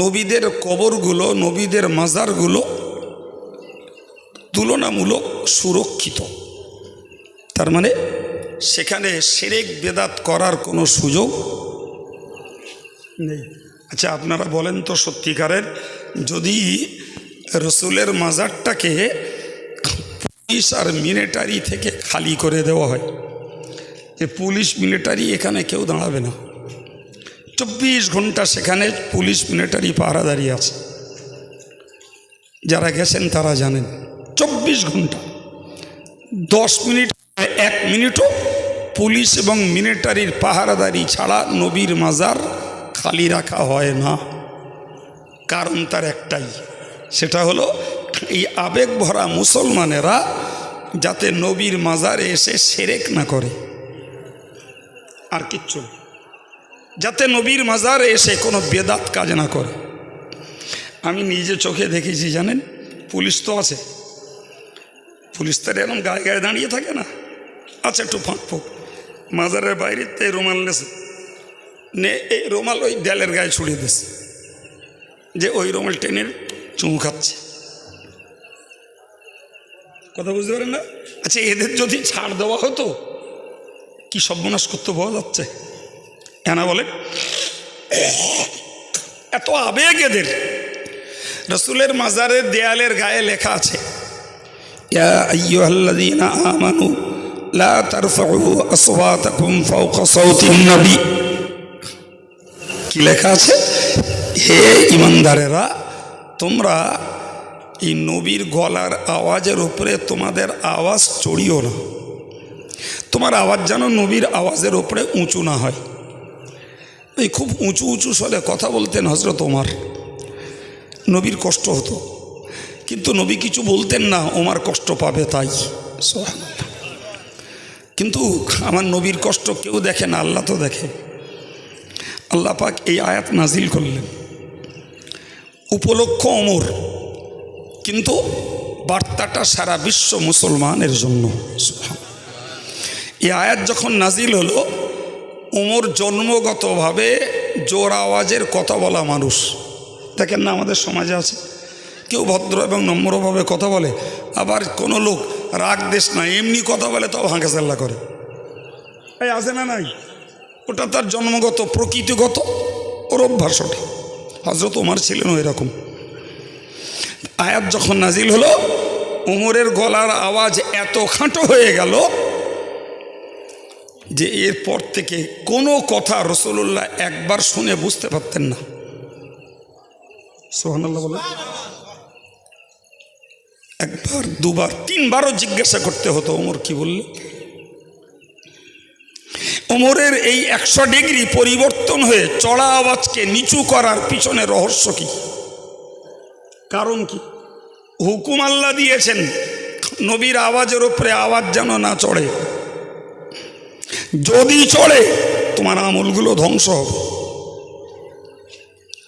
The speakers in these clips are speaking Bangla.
নবীদের কবরগুলো, নবীদের মাজারগুলো তুলনামূলক সুরক্ষিত। তার মানে সেখানে সেরেক বেদাত করার কোনো সুযোগ নেই। আচ্ছা আপনারা বলেন তো সত্যিকারের, যদি রসুলের মাজারটাকে পুলিশ আর মিলিটারি থেকে খালি করে দেওয়া হয়, যে পুলিশ, মিলিটারি এখানে কেউ দাঁড়াবে না। চব্বিশ ঘণ্টা সেখানে পুলিশ মিলিটারি পাহারাদারি আছে। যারা গেছেন তারা জানেন। চব্বিশ ঘণ্টা। দশ মিনিট এক মিনিটও পুলিশ এবং মিলিটারির পাহারাদারি ছাড়া নবীর মাজার খালি রাখা হয় না। কারণ তার একটাই। সেটা হলো এই আবেগ ভরা মুসলমানেরা যাতে নবীর মাজারে এসে সেরেক না করে। আর কিচ্ছু। যাতে নবীর মাজারে এসে কোনো বেদাত কাজ না করে। আমি নিজে চোখে দেখেছি, জানেন? পুলিশ তো আছে। পুলিশ তো আর এরকম গায়ে গায়ে দাঁড়িয়ে থাকে না। আচ্ছা একটু ফাঁক ফোক। মাজারের বাইরে তে রুমাল নেছে নে, এই রুমাল ওই দেয়ালের গায়ে ছুড়িয়ে দিছে। যে ওই রুমাল টেনে চুমু খাচ্ছে। কথা বুঝতে পারেন না? আচ্ছা এদের যদি ছাড় দেওয়া হতো, কি সর্বনাশ করতে পাওয়া যাচ্ছে? কেনা বলে। এত আবেগ এদের। রসুলের মাজারের দেয়ালের গায়ে লেখা আছে আমানু লা তারফাউ কি লেখা আছে? হে ইমানদারেরা, তোমরা এই নবীর গলার আওয়াজের উপরে তোমাদের আওয়াজ চড়িও না। তোমার আওয়াজ যেন নবীর আওয়াজের উপরে উঁচু না হয়। এই খুব উঁচু উঁচু স্বরে কথা বলতেন হজরত ওমার। নবীর কষ্ট হতো। কিন্তু নবী কিছু বলতেন না, ওমার কষ্ট পাবে তাই। কিন্তু আমার নবীর কষ্ট কেউ দেখে না, আল্লাহ তো দেখে। আল্লাহ পাক এই আয়াত নাজিল করলেন। উপলক্ষ অমর কিন্তু বার্তাটা সারা বিশ্ব মুসলমানের জন্য। এই আয়াত যখন নাজিল হলো ওমর জন্মগতভাবে জোর আওয়াজের কথা বলা মানুষ। দেখেন না আমাদের সমাজে আছে। কেউ ভদ্র এবং নম্রভাবে কথা বলে, আবার কোনো লোক রাগ দেশ না, এমনি কথা বলে তাও হাঁকাচাল্লা করে। এই আছে না নাই? ওটা তার জন্মগত, প্রকৃতিগত, ওর অভ্যাস ওটা। হজরত ওমার ছিলেন এরকম আয়াত যখন নাজিল হলো ওমরের গলার আওয়াজ এত খাঁটো হয়ে গেল যে এরপর থেকে কোনো কথা রসুল্লাহ একবার শুনে বুঝতে পারতেন না। সোহানাল্লাহ বলে একবার, দুবার, তিনবারও জিজ্ঞাসা করতে হতো, ওমর কি বললে? ওমরের এই একশো ডিগ্রি পরিবর্তন হয়ে চড়া আওয়াজকে নিচু করার পিছনে রহস্য কি? কারণ কি? হুকুম আল্লাহ দিয়েছেন, নবীর আওয়াজের উপরে আওয়াজ যেন না চড়ে। যদি চড়ে তোমার আমলগুলো ধ্বংস হবে।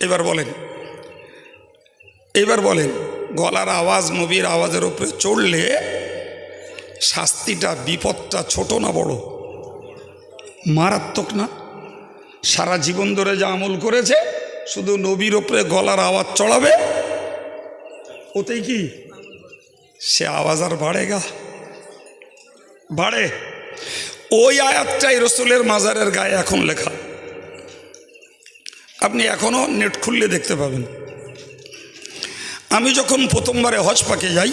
এবার বলেন এবার বলেন, গলার আওয়াজ, নবীর আওয়াজের উপরে চড়লে শাস্তিটা, বিপদটা ছোট না বড়? মারাত্মক না? সারা জীবন ধরে যা আমল করেছে, শুধু নবীর ওপরে গলার আওয়াজ চড়াবে? ওতেই কি? সে আওয়াজ আর বাড়ে গা। বাড়ে। ওই আয়াতটাই রসুলের মাজারের গায়ে এখন লেখা। আপনি এখনও নেট খুললে দেখতে পাবেন। আমি যখন প্রথমবারে হজ পাকে যাই,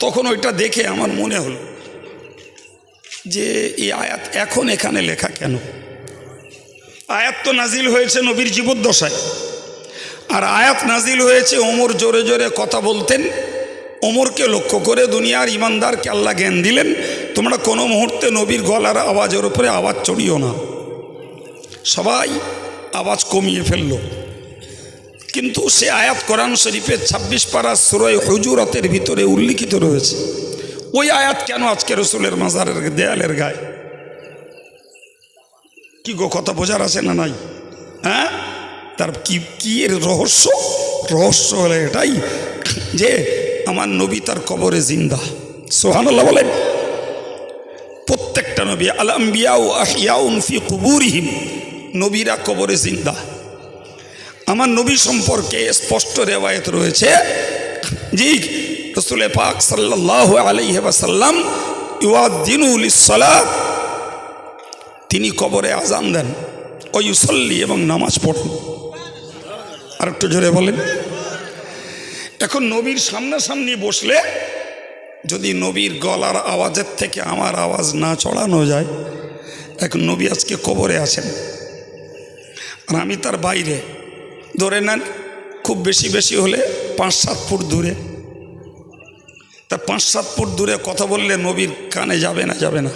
তখন ওইটা দেখে আমার মনে হলো যে এই আয়াত এখন এখানে লেখা কেন? আয়াত তো নাজিল হয়েছে নবীর জীবদ্দশায়। আর আয়াত নাজিল হয়েছে ওমর জোরে জোরে কথা বলতেন, ওমরকে লক্ষ্য করে দুনিয়ার ইমানদারকে আল্লাহ জ্ঞান দিলেন তোমরা কোনো মুহূর্তে নবীর গলার আওয়াজের উপরে আওয়াজ চড়িও না। সবাই আওয়াজ কমিয়ে ফেলল। কিন্তু সে আয়াত কোরআন শরীফের ছাব্বিশ পারা সুরয় হুজুরতের ভিতরে উল্লিখিত রয়েছে। ওই আয়াত কেন আজকে রসুলের মাজারের দেয়ালের গায়ে? কি গো, কথা বোঝার আছে না নাই? হ্যাঁ? তার কি কি এর রহস্য? রহস্য হলে এটাই যে আমার নবী তার কবরে জিন্দা। সোহানুল্লাহ বলেন। নবী আলাম্বিয়াউ আহিয়াউন ফি কুবুরিহিম, নবীরা কবরে জিন্দা। আমার নবী সম্পর্কে স্পষ্ট রেওয়ায়ত রয়েছে জি রসুল পাক সাল্লাহ আলহিহাসাল্লাম ইউদ্দিনুল ইসলাম তিনি কবরে আজান দেন ও ইউসল্লি এবং নামাজ পড়েন। আর একটু জোরে বলেন। এখন নবীর সামনাসামনি বসলে যদি নবীর গলার আওয়াজের থেকে আমার আওয়াজ না চড়ানো যায়, এক নবী আজকে কবরে আছেন। আর আমি তার বাইরে। ধরে নেন, খুব বেশি বেশি হলে পাঁচ সাত ফুট দূরে। তা পাঁচ সাত ফুট দূরে কথা বললে নবীর কানে যাবে না যাবে না।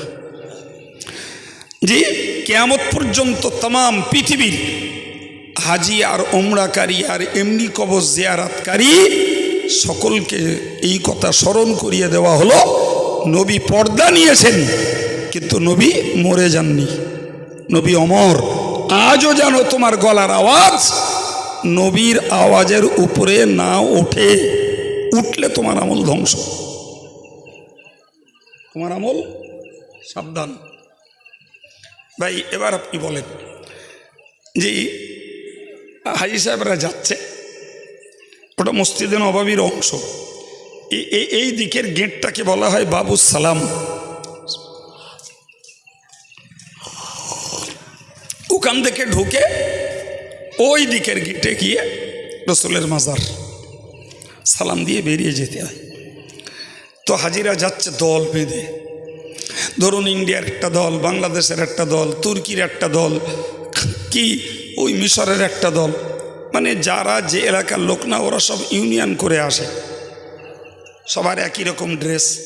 জি, কেয়ামত পর্যন্ত তাম পৃথিবীর হাজি আর ওমরাকারী আর এমনি কবজ জিয়ারাতকারী সকলকে এই কথা স্মরণ করিয়ে দেওয়া হলো। নবী পর্দা নিয়েছেন, কিন্তু নবী মরে যাননি। নবী অমর, আজও যেন তোমার গলার আওয়াজ নবীর আওয়াজের উপরে না ওঠে। উঠলে তোমার আমল ধ্বংস। তোমার আমল সাবধান। ভাই, এবার আপনি বলেন যে হাজি সাহেবরা যাচ্ছে। ওটা মসজিদের নবাবির অংশ। এই দিকের গেটটাকে বলা হয় বাবু সালাম। ওখান থেকে ঢুকে ওই দিকের গেটে গিয়ে রসুলের মাজার, সালাম দিয়ে বেরিয়ে যেতে হয়। তো হাজিরা যাচ্ছে দল বেঁধে। ধরুন ইন্ডিয়ার একটা দল, বাংলাদেশের একটা দল, তুর্কির একটা দল, কি ওই মিশরের একটা দল। মানে যারা যে এলাকার লোক না, ওরা সব ইউনিয়ন করে আসে। সবার একই রকম ড্রেস।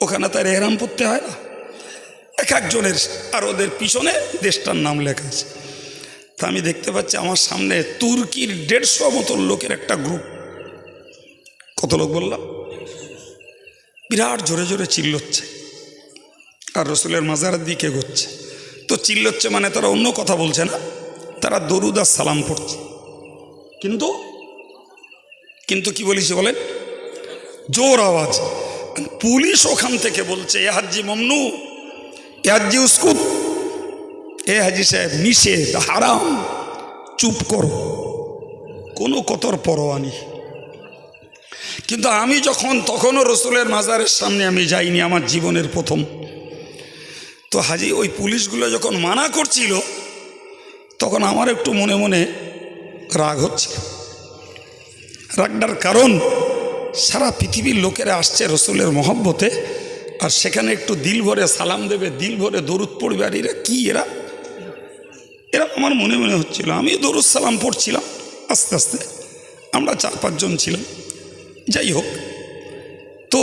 ওখানে তার এহরাম পরতে হয় না। এক একজনের আর ওদের পিছনে দেশটার নাম লেখা আছে। তা আমি দেখতে পাচ্ছি আমার সামনে তুর্কির দেড়শো মতো লোকের একটা গ্রুপ। কত লোক বললাম? বিরাট জোরে জোরে চিল্লোচ্ছে। আর রসুলের মাজারের দিকে এগোচ্ছে তো চিল্লোচ্ছে মানে তারা অন্য কথা বলছে না? তারা দরুদ আর সালাম পড়ছে। কিন্তু কিন্তু কি বলিছে বলেন? জোর আওয়াজ। পুলিশ ওখান থেকে বলছে, এ হাজি মমনু, এ হাজি উস্কুত এ হাজি সাহেব, নিষেধ, হারাম, চুপ করো। কোনো কতর পরোয়া নেই। কিন্তু আমি যখন, তখনও রসুলের মাজারের সামনে আমি যাইনি, আমার জীবনের প্রথম। তো হাজি, ওই পুলিশগুলো যখন মানা করছিল, তখন আমার একটু মনে মনে রাগ হচ্ছে। রাগটার কারণ, সারা পৃথিবীর লোকেরা আসছে রসুলের মহব্বতে, আর সেখানে একটু দিল ভরে সালাম দেবে, দিল ভরে দরুদ পড়বে, আর এরা কী এরা? এরা আমার মনে মনে হচ্ছিল আমি দরুদ সালাম পড়ছিলাম, আস্তে আস্তে। আমরা চার পাঁচজন ছিলাম। যাই হোক, তো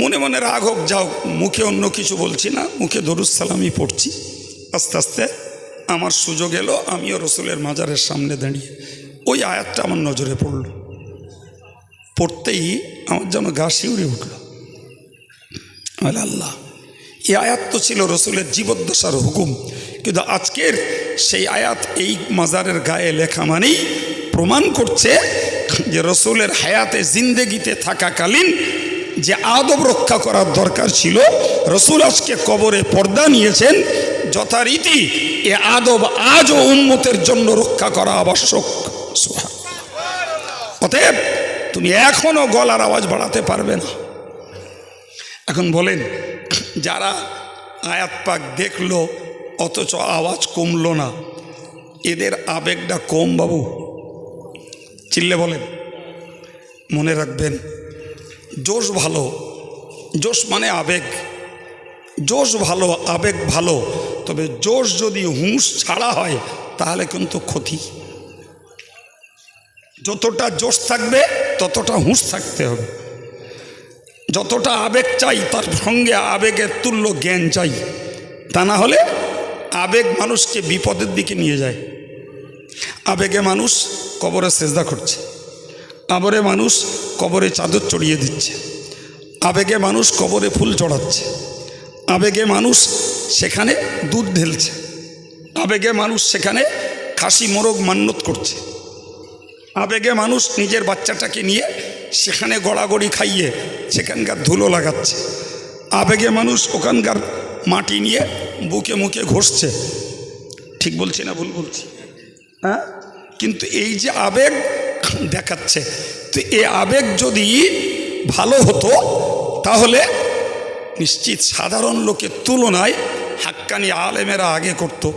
মনে মনে রাগ হোক যাও মুখে অন্য কিছু বলছি না, মুখে দরুদ সালামই পড়ছি, আস্তে আস্তে। আমার সুযোগ এলো, আমিও রসুলের মাজারের সামনে দাঁড়িয়ে ওই আয়াতটা আমার নজরে পড়ল। পড়তেই আমার যেন গা শিউরে উঠল। আল্লাহ, এই আয়াত তো ছিল রসুলের জীবদ্দশার হুকুম, কিন্তু আজকের সেই আয়াত এই মাজারের গায়ে লেখা মানেই প্রমাণ করছে যে রসুলের হায়াতে জিন্দেগিতে থাকাকালীন যে আদব রক্ষা করার দরকার ছিল, রসুল আজকে কবরে পর্দা নিয়েছেন যথারীতি এ আদব আজও উন্মতের জন্য রক্ষা করা আবশ্যক। অতএব তুমি এখনও গলার আওয়াজ বাড়াতে পারবে না। এখন বলেন, যারা আয়াত পাক দেখল, অথচ আওয়াজ কমলো না, এদের আবেগটা কম বাবু। চিল্লে বলেন, মনে রাখবেন, জোশ ভালো, জোশ মানে আবেগ, জোশ ভালো, আবেগ ভালো তবে জোশ যদি হুঁশ ছাড়া হয়, তাহলে কিন্তু ক্ষতি। যতটা জোশ থাকবে, ততটা হুঁশ থাকতে হবে। যতটা আবেগ চাই, তার সঙ্গে আবেগের তুল্য জ্ঞান চাই। তা না হলে আবেগ মানুষকে বিপদের দিকে নিয়ে যায়। আবেগে মানুষ কবরে সেজদা করছে। আবরে মানুষ কবরে চাদর চড়িয়ে দিচ্ছে। আবেগে মানুষ কবরে ফুল চড়াচ্ছে। আবেগে মানুষ সেখানে দুধ ঢেলছে। আবেগে মানুষ সেখানে খাসি, মোরগ মান্যত করছে। আবেগে মানুষ নিজের বাচ্চাটাকে নিয়ে সেখানে গড়াগড়ি খাইয়ে সেখানকার ধুলো লাগাচ্ছে। আবেগে মানুষ ওখানকার মাটি নিয়ে বুকে মুখে ঘষছে। ঠিক বলছি না ভুল বলছি? হ্যাঁ? কিন্তু এই যে আবেগ দেখাচ্ছে, তো এ আবেগ যদি ভালো হতো, তাহলে নিশ্চিত সাধারণ লোকের তুলনায় হাক্কানি আলেমেরা আগে করত।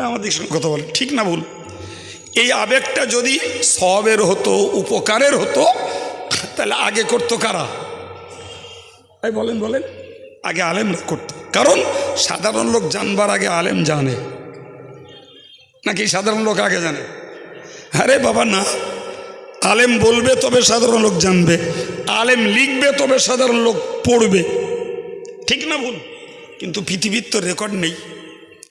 আমাদের সঙ্গে কথা বলে, ঠিক না ভুল? এই আবেগটা যদি সবের হতো, উপকারের হতো, তাহলে আগে করতো কারা? এই বলেন বলেন। আগে আলেম করতো। কারণ সাধারণ লোক জানবার আগে আলেম জানে। নাকি সাধারণ লোক আগে জানে? আরে বাবা, না। আলেম বলবে তবে সাধারণ লোক জানবে। আলেম লিখবে তবে সাধারণ লোক পড়বে। ঠিক না ভুল? কিন্তু পৃথিবীর তো রেকর্ড নেই।